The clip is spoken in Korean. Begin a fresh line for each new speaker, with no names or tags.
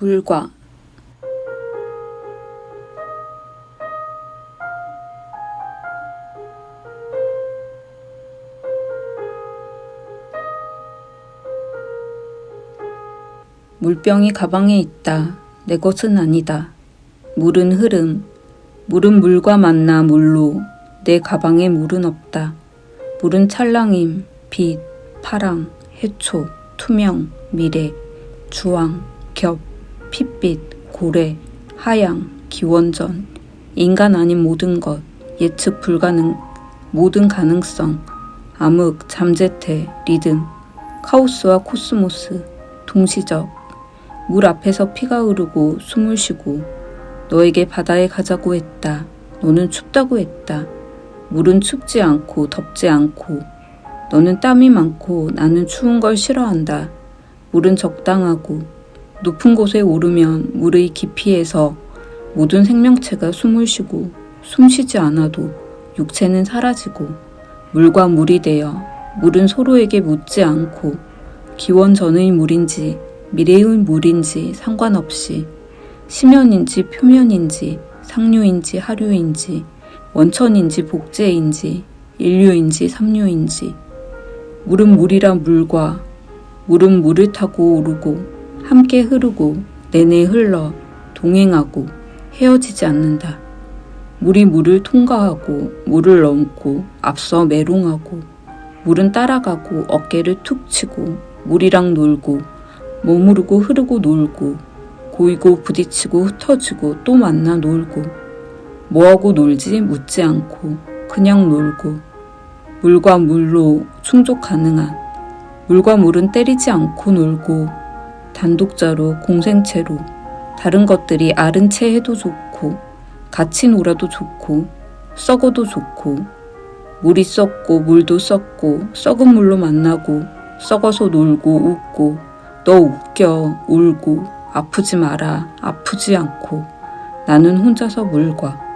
물과 물병이 가방에 있다. 내 것은 아니다. 물은 흐름. 물은 물과 만나 물로. 내 가방에 물은 없다. 물은 찰랑임, 빛, 파랑, 해초, 투명, 미래, 주황, 겹, 핏빛, 고래, 하양, 기원전, 인간 아닌 모든 것, 예측 불가능, 모든 가능성, 암흑, 잠재태, 리듬, 카오스와 코스모스, 동시적, 물 앞에서 피가 흐르고 숨을 쉬고, 너에게 바다에 가자고 했다. 너는 춥다고 했다. 물은 춥지 않고 덥지 않고, 너는 땀이 많고 나는 추운 걸 싫어한다. 물은 적당하고, 높은 곳에 오르면 물의 깊이에서 모든 생명체가 숨을 쉬고 숨 쉬지 않아도 육체는 사라지고 물과 물이 되어 물은 서로에게 묻지 않고 기원 전의 물인지 미래의 물인지 상관없이 심연인지 표면인지 상류인지 하류인지 원천인지 복제인지 인류인지 삼류인지 물은 물이라 물과 물은 물을 타고 오르고 함께 흐르고 내내 흘러 동행하고 헤어지지 않는다. 물이 물을 통과하고 물을 넘고 앞서 메롱하고 물은 따라가고 어깨를 툭 치고 물이랑 놀고 머무르고 흐르고 놀고 고이고 부딪히고 흩어지고 또 만나 놀고 뭐하고 놀지 묻지 않고 그냥 놀고 물과 물로 충족 가능한 물과 물은 때리지 않고 놀고 단독자로 공생체로 다른 것들이 아른 채 해도 좋고 같이 놀아도 좋고 썩어도 좋고 물이 썩고 물도 썩고 썩은 물로 만나고 썩어서 놀고 웃고 너 웃겨 울고 아프지 마라 아프지 않고 나는 혼자서 물과